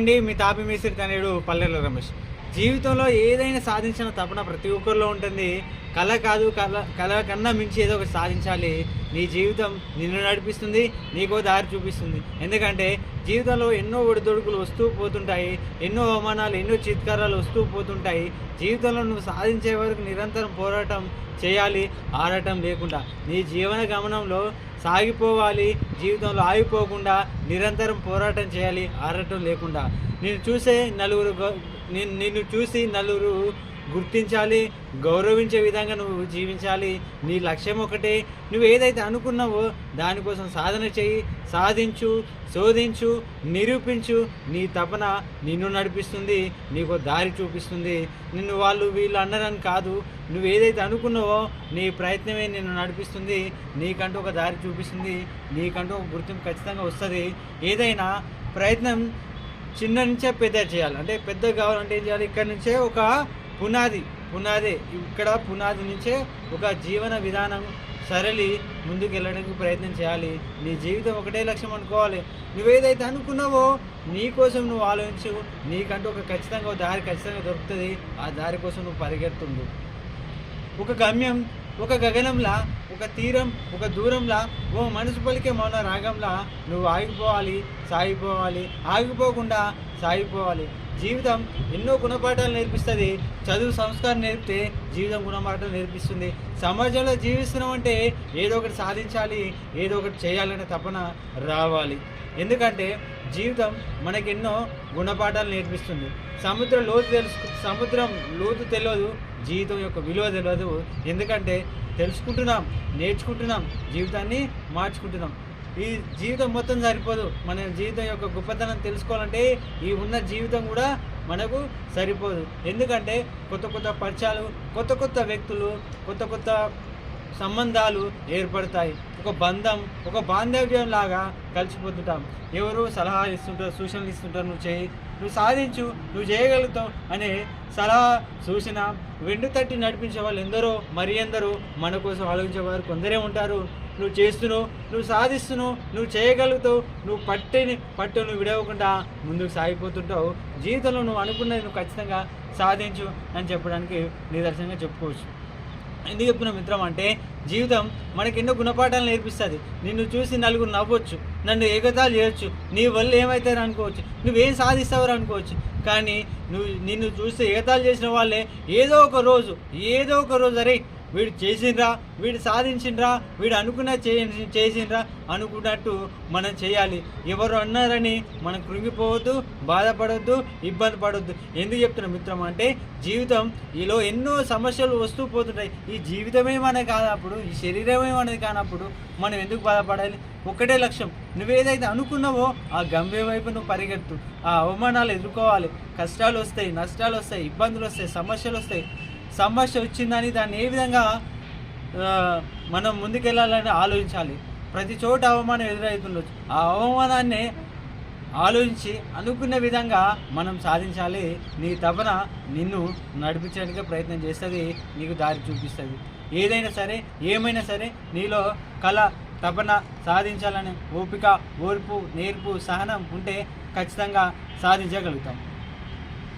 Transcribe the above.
అండి మీ తాపి మేస్త్రి తనేడు పల్లెల రమేష్. జీవితంలో ఏదైనా సాధించిన తపన ప్రతి ఒక్కరిలో ఉంటుంది. కళ కాదు కళ కళ కన్నా మించి ఏదో ఒకటి సాధించాలి. నీ జీవితం నిన్ను నడిపిస్తుంది నీకో దారి చూపిస్తుంది. ఎందుకంటే జీవితంలో ఎన్నో ఒడిదొడుకులు వస్తూ పోతుంటాయి ఎన్నో అవమానాలు ఎన్నో చిత్కారాలు వస్తూ పోతుంటాయి. జీవితంలో నువ్వు సాధించే వరకు నిరంతరం పోరాటం చేయాలి ఆడటం లేకుండా. నీ జీవన గమనంలో సాగిపోవాలి జీవితంలో ఆగిపోకుండా నిరంతరం పోరాటం చేయాలి ఆడటం లేకుండా. నేను చూసే నలుగురు నేను నిన్ను చూసి నలుగురు గుర్తించాలి గౌరవించే విధంగా నువ్వు జీవించాలి. నీ లక్ష్యం ఒకటే. నువ్వు ఏదైతే అనుకున్నావో దానికోసం సాధన చేయి సాధించు శోధించు నిరూపించు. నీ తపన నిన్ను నడిపిస్తుంది నీకు దారి చూపిస్తుంది. నిన్ను వాళ్ళు వీళ్ళు అన్నారని కాదు. నువ్వు ఏదైతే అనుకున్నావో నీ ప్రయత్నమే నిన్ను నడిపిస్తుంది. నీకంటూ ఒక దారి చూపిస్తుంది. నీకంటూ ఒక గుర్తింపు ఖచ్చితంగా వస్తుంది. ఏదైనా ప్రయత్నం చిన్న నుంచే పెద్ద చేయాలి. అంటే పెద్ద కావాలంటే ఏం చేయాలి? ఇక్కడ నుంచే ఒక పునాది పునాది. ఇక్కడ పునాది నుంచే ఒక జీవన విధానం సరళి ముందుకు వెళ్ళడానికి ప్రయత్నం చేయాలి. నీ జీవితం ఒకటే లక్ష్యం అనుకోవాలి. నువ్వేదైతే అనుకున్నావో నీ కోసం నువ్వు ఆలోచించు. నీకంటూ ఒక ఖచ్చితంగా ఒక దారి ఖచ్చితంగా దొరుకుతుంది. ఆ దారి కోసం నువ్వు పరిగెడుతుండు. ఒక గమ్యం ఒక గగనంలా ఒక తీరం ఒక దూరంలా ఓ మనసు పలికే మౌన రాగంలా నువ్వు ఆగిపోవాలి సాగిపోవాలి. ఆగిపోకుండా సాగిపోవాలి. జీవితం ఎన్నో గుణపాఠాలు నేర్పిస్తుంది. చదువు సంస్కారం నేర్పితే జీవితం గుణపాఠాలు నేర్పిస్తుంది. సమాజంలో జీవిస్తున్నాం అంటే ఏదో ఒకటి సాధించాలి ఏదో ఒకటి చేయాలనే తపన రావాలి. ఎందుకంటే జీవితం మనకి ఎన్నో గుణపాఠాలు నేర్పిస్తుంది. సముద్రం లోతు తెలుసు సముద్రం లోతు తెలియదు జీవితం యొక్క విలువ తెలియదు. ఎందుకంటే తెలుసుకుంటున్నాం నేర్చుకుంటున్నాం జీవితాన్ని మార్చుకుంటున్నాం. ఈ జీవితం మొత్తం సరిపోదు. మన జీవితం యొక్క గొప్పతనం తెలుసుకోవాలంటే ఈ ఉన్న జీవితం కూడా మనకు సరిపోదు. ఎందుకంటే కొత్త కొత్త పరిచయాలు కొత్త కొత్త వ్యక్తులు కొత్త కొత్త సంబంధాలు ఏర్పడతాయి. ఒక బంధం ఒక బాంధవ్యం లాగా కలిసిపోతుంటాం. ఎవరు సలహా ఇస్తుంటారు సూచనలు ఇస్తుంటారు నువ్వు చేయి నువ్వు సాధించు నువ్వు చేయగలుగుతావు అనే సలహా సూచన వెండు తట్టి నడిపించే వాళ్ళు ఎందరో మరి ఎందరో మన కోసం ఆలోచించే వారు కొందరే ఉంటారు. నువ్వు చేస్తున్నావు నువ్వు సాధిస్తున్నావు నువ్వు చేయగలుగుతావు నువ్వు పట్టిని పట్టు నువ్వు విడవకుండా ముందుకు సాగిపోతుంటావు. జీవితంలో నువ్వు అనుకున్నది నువ్వు ఖచ్చితంగా సాధించు అని చెప్పడానికి నిదర్శనంగా చెప్పుకోవచ్చు. ఎందుకు చెప్తున్నా మిత్రం అంటే జీవితం మనకి ఎన్నో గుణపాఠాలు నేర్పిస్తుంది. నిన్ను చూసి నలుగురు నవ్వచ్చు నన్ను ఏకతాలు చేయొచ్చు నీ వల్ల ఏమవుతారు అనుకోవచ్చు నువ్వేం సాధిస్తావు అనుకోవచ్చు. కానీ నువ్వు నిన్ను చూస్తే ఏకతాలు చేసిన వాళ్ళే ఏదో ఒక రోజు ఏదో ఒక రోజు అరే వీడు చేసిండ్రా వీడు సాధించిండ్రా వీడు అనుకున్న చేసిండ్రా అనుకున్నట్టు మనం చేయాలి. ఎవరు అన్నారని మనం కృంగిపోవద్దు బాధపడొద్దు ఇబ్బంది పడొద్దు. ఎందుకు చెప్తున్నా మిత్రం అంటే జీవితం ఈలో ఎన్నో సమస్యలు వస్తూ పోతుంటాయి. ఈ జీవితమే మనది కానప్పుడు ఈ శరీరమే మనది కానప్పుడు మనం ఎందుకు బాధపడాలి? ఒక్కటే లక్ష్యం. నువ్వేదైతే అనుకున్నావో ఆ గమ్యం వైపు నువ్వు పరిగెత్తు. ఆ అవమానాలు ఎదుర్కోవాలి. కష్టాలు వస్తాయి నష్టాలు వస్తాయి ఇబ్బందులు వస్తాయి సమస్యలు వస్తాయి. సమస్య వచ్చిందని దాన్ని ఏ విధంగా మనం ముందుకెళ్ళాలని ఆలోచించాలి? ప్రతి చోట అవమానం ఎదురవుతుండొచ్చు ఆ అవమానాన్ని ఆలోచించి అనుకున్న విధంగా మనం సాధించాలి. నీ తపన నిన్ను నడిపించడానికి ప్రయత్నం చేస్తుంది నీకు దారి చూపిస్తుంది. ఏదైనా సరే ఏమైనా సరే నీలో కళ తపన సాధించాలని ఓపిక ఓర్పు నేర్పు సహనం ఉంటే ఖచ్చితంగా సాధించగలుగుతాం.